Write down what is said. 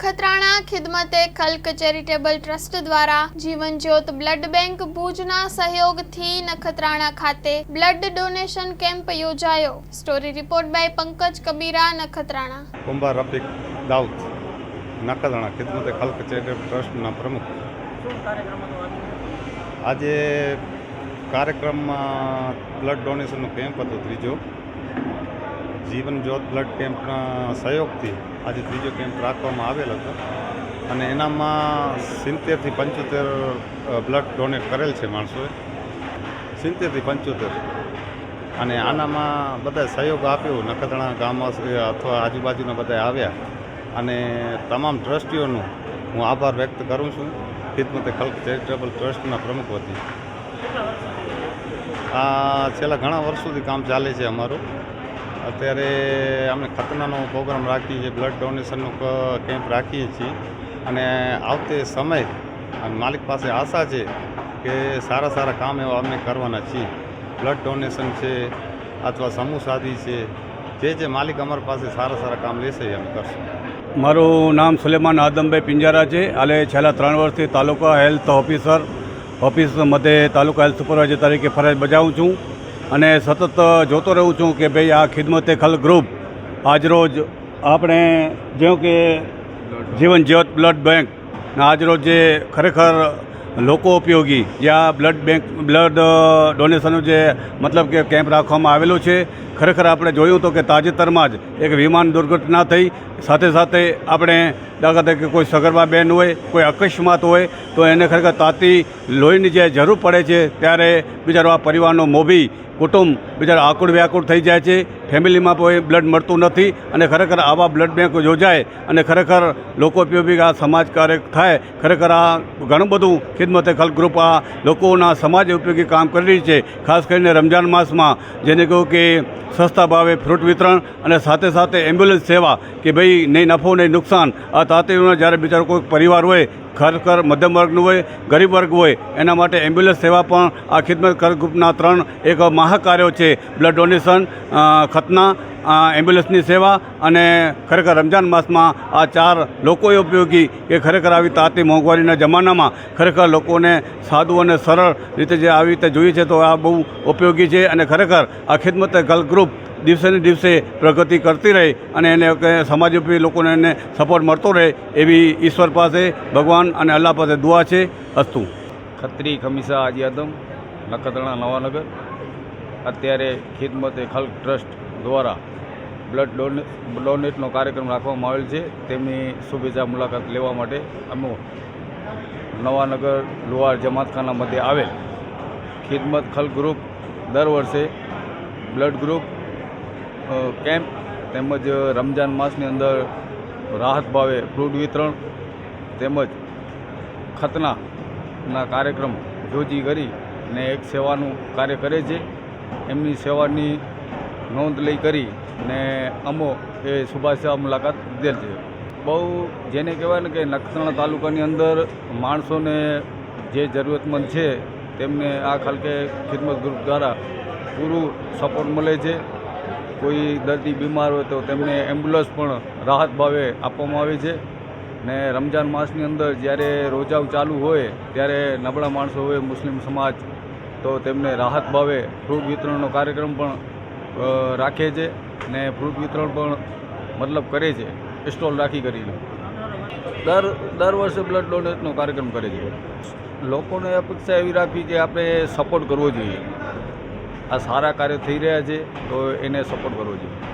Nakhatrana Khidmate Khalq charitable trust દ્વારા Jeevan Jyot blood bank ભુજના સહયોગથી નખત્રાણા ખાતે બ્લડ ડોનેશન કેમ્પ યોજાયો. Story report by Pankaj Kabira, Nakhatrana. Kumbhar Rafiq Daud, Nakhatrana Khidmate Khalq charitable ટ્રસ્ટના પ્રમુખ. આજે કાર્યક્રમમાં બ્લડ ડોનેશનનો કેમ્પ હતો ત્રીજો. જીવન જ્યોત બ્લડ કેમ્પના સહયોગથી આજે ત્રીજો કેમ્પ રાખવામાં આવેલ હતો. અને એનામાં સિત્તેરથી પંચોતેર બ્લડ ડોનેટ કરેલ છે માણસોએ. સિત્તેરથી પંચોતેર. અને આનામાં બધા સહયોગ આપ્યો, નખત્રાણા ગામવાસી અથવા આજુબાજુના બધા આવ્યા. અને તમામ ટ્રસ્ટીઓનો હું આભાર વ્યક્ત કરું છું. ખિદમતે ખલ્ક ચેરિટેબલ ટ્રસ્ટના પ્રમુખ વતી. આ છેલ્લા ઘણા વર્ષોથી કામ ચાલે છે અમારું. અત્યારે અમે ખતનાનો પ્રોગ્રામ રાખીએ છીએ બ્લડ ડોનેશનનો કેમ્પ રાખીએ છીએ. અને આવતે સમય અને માલિક પાસે આશા છે કે સારા સારા કામ એવા અમે કરવાના છીએ. બ્લડ ડોનેશન છે અથવા સમૂહ સાદી છે, જે જે માલિક અમારી પાસે સારા સારા કામ લેશે એ અમે કરશું. મારું નામ સુલેમાન આદમભાઈ પિંજારા છે. હાલે છેલ્લા ત્રણ વર્ષથી તાલુકા હેલ્થ ઓફિસર, ઓફિસ મધ્યે તાલુકા હેલ્થ સુપરવાઇઝર તરીકે ફરજ બજાવું છું. અને સતત જોતો રહું છું કે ભાઈ આ ખિદમતે ખલ ગ્રુપ આજરોજ આપણે જેવું કે જીવન જ્યોત બ્લડ બેંક આજરોજ જે ખરેખર લોકો ઉપયોગી જ્યાં બ્લડ બેંક, બ્લડ ડોનેશનનું જે મતલબ કે કેમ્પ રાખવામાં આવેલું છે, ખરેખર આપણે જોયું તો કે તાજેતરમાં જ એક વિમાન દુર્ઘટના થઈ. સાથે સાથે આપણે દાખલા તરીકે કોઈ સગર્ભા બેન હોય, કોઈ અકસ્માત હોય, તો એને ખરેખર તાતી લોહીની જે જરૂર પડે છે, ત્યારે બિચારો આ પરિવારનો મોભી కుటుంబ બિચારા આકુળ વ્યાકુળ થઈ જાય છે. ફેમિલીમાં કોઈ બ્લડ મળતું નથી અને ખરેખર આવા બ્લડ બેંક યોજાય અને ખરેખર લોકો ઉપયોગી આ સમાજ કાર્ય થાય. ખરેખર આ ઘણું બધું ખિદમતે ખલ ગ્રુપ આ લોકોના સમાજ ઉપયોગી કામ કરી રહી છે. ખાસ કરીને રમજાન માસમાં જેને કહું કે સસ્તા ભાવે ફ્રૂટ વિતરણ અને સાથે સાથે એમ્બ્યુલન્સ સેવા કે ભાઈ નહીં નફો નહીં નુકસાન. આ તાતીઓના જ્યારે બિચારો કોઈ પરિવાર હોય, ખરેખર મધ્યમ વર્ગનું હોય, ગરીબ વર્ગ હોય, એના માટે એમ્બ્યુલન્સ સેવા પણ આ ખિદમત કર ગ્રુપના ત્રણ એક મહાકાર્યો છે. બ્લડ ડોનેશન ખતના એમ્બ્યુલન્સની સેવા અને ખરેખર રમજાન માસમાં આ ચાર લોકોએ ઉપયોગી કે ખરેખર આવી તાતી મોંઘવારીના જમાનામાં ખરેખર લોકોને સાદું અને સરળ રીતે જે આવી રીતે જોઈએ છે તો આ બહુ ઉપયોગી છે અને ખરેખર આ ખિદમત ગલ ગ્રુપ દિવસે ને દિવસે પ્રગતિ કરતી રહે અને એને સમાજ ઉપયોગી લોકોને એને સપોર્ટ મળતો રહે એવી ઈશ્વર પાસે ભગવાન અને અલ્લાહ પાસે દુઆ છે. અસ્તુ. ખત્રી ખમીસા આજી આદમ નખત્રાણા નવાનગર. અત્યારે ખિદમતે ખલ્ક ટ્રસ્ટ દ્વારા બ્લડ ડોને, ડોનેટનો કાર્યક્રમ રાખવામાં આવેલ છે. તેમની શુભેચ્છા મુલાકાત લેવા માટે અમે નવાનગર લુહાર જમાતખાના મધ્યે આવેલ ખિદમત ખલ્ક ગ્રુપ દર વર્ષે બ્લડ ગ્રુપ કેમ્પ તેમજ રમજાન માસની અંદર રાહત ભાવે ફ્રૂટ વિતરણ તેમજ ખતનાના કાર્યક્રમ યોજી કરી ને એક સેવાનું કાર્ય કરે છે. એમની સેવાની નોંધ લઈ કરી ને અમો એ શુભાશા મુલાકાત લીધેલ છે. બહુ જેને કહેવાય ને કે નખત્રાણા તાલુકાની અંદર માણસોને જે જરૂરતમંદ છે, તેમને આ ખાલકે ખિદમત ગ્રુપ દ્વારા પૂરું સપોર્ટ મળે છે. કોઈ દર્દી બીમાર હોય તો તેમને એમ્બ્યુલન્સ પણ રાહત ભાવે આપવામાં આવે છે. ને રમજાન માસની અંદર જ્યારે રોજાઓ ચાલુ હોય, ત્યારે નબળા માણસો હોય, મુસ્લિમ સમાજ તો તેમને રાહત ભાવે ફ્રૂટ વિતરણનો કાર્યક્રમ પણ રાખે છે ને ફ્રૂટ વિતરણ પણ મતલબ કરે છે. સ્ટોલ રાખી કરીને. દર દર વર્ષે બ્લડ ડોનેટનો કાર્યક્રમ કરે છે. લોકોને અપેક્ષા એવી રાખવી કે આપણે સપોર્ટ કરવો જોઈએ. આ સારા કાર્ય થઈ રહ્યા છે તો એને સપોર્ટ કરવો જોઈએ.